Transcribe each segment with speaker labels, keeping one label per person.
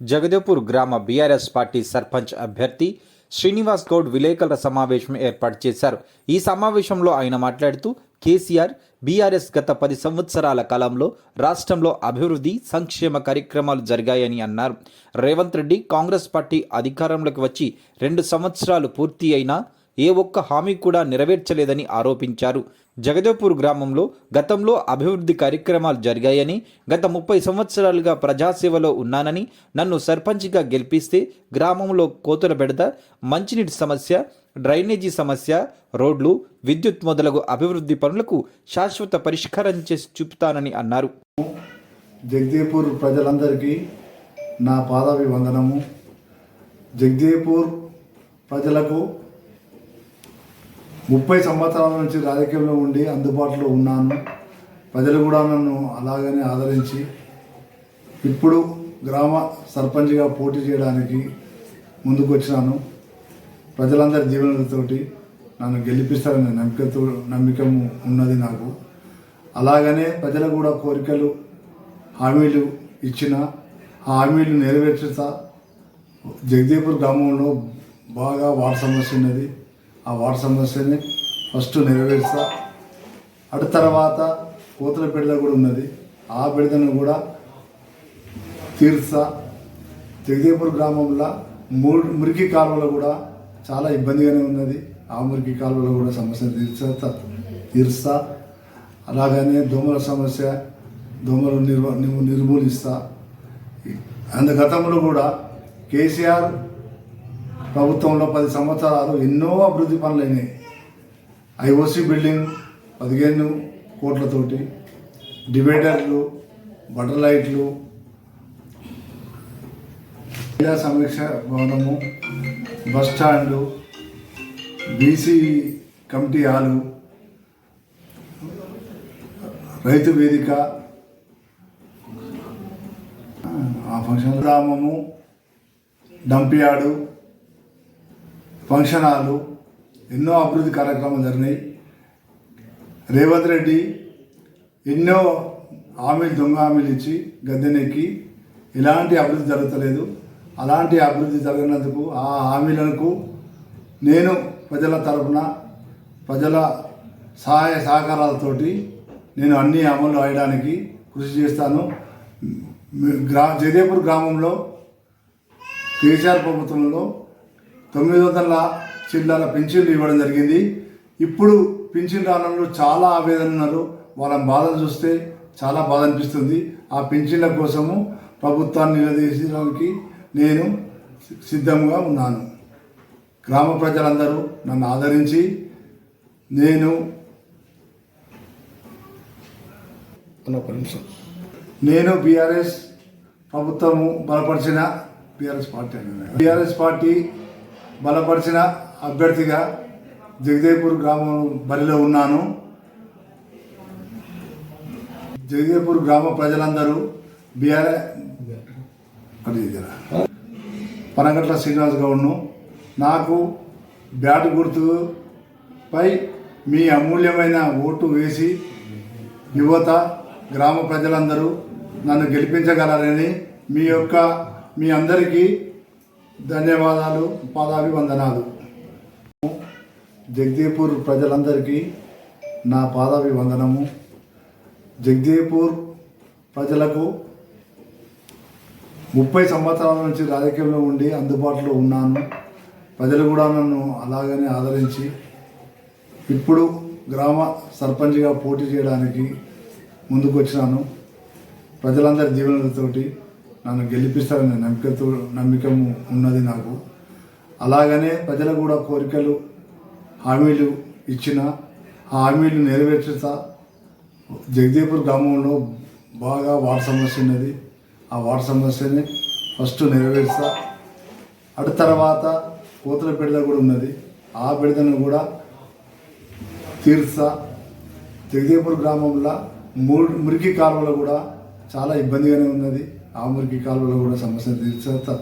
Speaker 1: జగదేపూర్ గ్రామ BRS party sarpanch అభ్యర్థి శ్రీనివాస్ గౌడ్ విలేకరుల సమావేశం ఏర్పాటు చేశారు. ఈ సమావేశంలో ఆయన మాట్లాడుతూ కేసీఆర్ బీఆర్ఎస్ గత పది సంవత్సరాల కాలంలో రాష్ట్రంలో అభివృద్ధి సంక్షేమ కార్యక్రమాలు జరిగాయని అన్నారు. రేవంత్ రెడ్డి కాంగ్రెస్ పార్టీ అధికారంలోకి వచ్చి రెండు సంవత్సరాలు పూర్తి అయినా ఏ ఒక్క హామీ కూడా నెరవేర్చలేదని ఆరోపించారు. జగదేపూర్ గ్రామంలో గతంలో అభివృద్ధి కార్యక్రమాలు జరిగాయని గత ముప్పై సంవత్సరాలుగా ప్రజాసేవలో ఉన్నానని నన్ను సర్పంచ్గా గెలిపిస్తే గ్రామంలో కోతుల బెడద మంచినీటి సమస్య డ్రైనేజీ సమస్య రోడ్లు విద్యుత్ మొదలగు అభివృద్ధి పనులకు శాశ్వత పరిష్కారం చేసి చూపుతానని అన్నారు.
Speaker 2: జగదేపూర్ ప్రజలందరికీ నా పాదాభివందనము. జగదేపూర్ ప్రజలకు ముప్పై సంవత్సరాల నుంచి రాజకీయంలో ఉండి అందుబాటులో ఉన్నాను. ప్రజలు కూడా నన్ను అలాగనే ఆదరించి ఇప్పుడు గ్రామ సర్పంచ్గా పోటీ చేయడానికి ముందుకు వచ్చినాను ప్రజలందరి జీవనతోటి నన్ను గెలిపిస్తారనే నమ్మకతో నమ్మకం ఉన్నది నాకు. అలాగనే ప్రజలు కూడా కోరికలు హామీలు ఇచ్చిన ఆ హామీలు నెరవేర్చుతా జగదీపూర్ గ్రామంలో బాగా వాటర్ సమస్య ఉన్నది ఆ వాటర్ సమస్యని ఫస్ట్ నెరవేర్చా అటు తర్వాత కోతల బిడ్డ కూడా ఉన్నది. ఆ బిడదను కూడా తీర్చా జగదేపూర్ గ్రామంలో మూడు మురికి కాలువలు కూడా చాలా ఇబ్బందిగానే ఉన్నది. ఆ మురికి కాలువలో కూడా సమస్య తీర్చా తీరుస్తా. అలాగనే దోమల సమస్య దోమలు నిర్వ నిర్మూలిస్తా. అందు గతంలో కూడా కేసీఆర్ ప్రభుత్వంలో పది సంవత్సరాలు ఎన్నో అభివృద్ధి పనులు అయినాయి ఐఓసి బిల్డింగ్ పదిహేను కోట్లతోటి డివైడర్లు బటర్ లైట్లు క్రీడా సమీక్ష భవనము bus stand BC committee hall రైతు వేదిక ఆ ఫంక్షన్ గ్రామము డంపియాడు ఫంక్షన్ హాలు ఎన్నో అభివృద్ధి కార్యక్రమాలు జరిగినాయి. రేవంత్ రెడ్డి ఎన్నో హామీలు దొంగ హామీలు ఇచ్చి గద్దెనెక్కి ఎలాంటి అభివృద్ధి జరుగుతలేదు. అలాంటి అభివృద్ధి జరిగినందుకు ఆ హామీలకు నేను ప్రజల తరపున ప్రజల సహాయ సహకారాలతోటి నేను అన్ని అమలు అయ్యడానికి కృషి చేస్తాను. గ్రా జయదేపూర్ గ్రామంలో కేసీఆర్ ప్రభుత్వంలో తొమ్మిది వందల చిల్లర పింఛన్లు ఇవ్వడం జరిగింది. ఇప్పుడు పింఛన్ రావడంలో చాలా ఆవేదన ఉన్నారు. వాళ్ళ బాధను చూస్తే చాలా బాధ అనిపిస్తుంది. ఆ పింఛన్ల కోసము ప్రభుత్వాన్ని నిలదీయడానికి నేను సిద్ధంగా ఉన్నాను. గ్రామ ప్రజలందరూ నన్ను ఆదరించి నేను ఒక నిమిషం. నేను బీఆర్ఎస్ ప్రభుత్వము బలపరిచిన బీఆర్ఎస్ పార్టీ. బీఆర్ఎస్ పార్టీ బలపరిచిన అభ్యర్థిగా జగదేపూర్ గ్రామం బరిలో ఉన్నాను. జగదేపూర్ గ్రామ ప్రజలందరూ బీఆర్ఎస్ పనగట్ల శ్రీనివాస్ గౌడ్ను నాకు బ్యాట్ గుర్తుపై మీ అమూల్యమైన ఓటు వేసి యువత గ్రామ ప్రజలందరూ నన్ను గెలిపించగలరని మీ యొక్క మీ అందరికీ ధన్యవాదాలు పాదాభివందనాలు. జగదీపూర్ ప్రజలందరికీ నా పాదాభివందనము. జగదీపూర్ ప్రజలకు ముప్పై సంవత్సరాల నుంచి రాజకీయంలో ఉండి అందుబాటులో ఉన్నాను. ప్రజలు కూడా నన్ను అలాగనే ఆదరించి ఇప్పుడు గ్రామ సర్పంచ్గా పోటీ చేయడానికి ముందుకు వచ్చినాను ప్రజలందరి జీవనాలతోటి నన్ను గెలిపిస్తారనే నమ్మకంతో నమ్మకం ఉన్నది నాకు. అలాగనే ప్రజలు కూడా కోరికలు హామీలు ఇచ్చిన ఆ హామీలు నెరవేర్చుతా జగదీపూర్ గ్రామంలో బాగా వాటర్ సమస్య ఉన్నది. ఆ వాటర్ సమస్యని ఫస్ట్ నెరవేర్చా. అటు తర్వాత కోతుల బిడద కూడా ఉన్నది. ఆ బిడదను కూడా తీర్చా. జగదీపూర్ గ్రామంలో మూడు మురికి కాలువలు కూడా చాలా ఇబ్బందిగానే ఉన్నది. ఆ మురికి కాలువలో కూడా సమస్య తీర్చా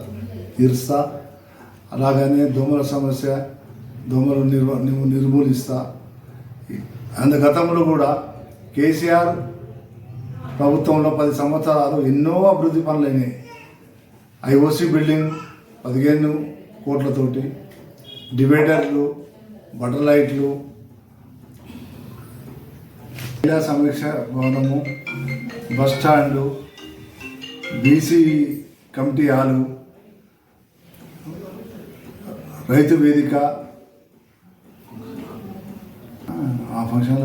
Speaker 2: తీరుస్తా. అలాగనే దోమల సమస్య దోమలు నిర్వ నిర్మూలిస్తా. అందు గతంలో కూడా కేసీఆర్ ప్రభుత్వంలో పది సంవత్సరాలు ఎన్నో అభివృద్ధి పనులు అయినాయి ఐఓసి బిల్డింగ్ పదిహేను కోట్లతోటి డివైడర్లు బటర్ లైట్లు క్రీడా సమీక్ష భవనము bus stand BC committee hall రైతు వేదిక ఆ ఫంక్షన్లో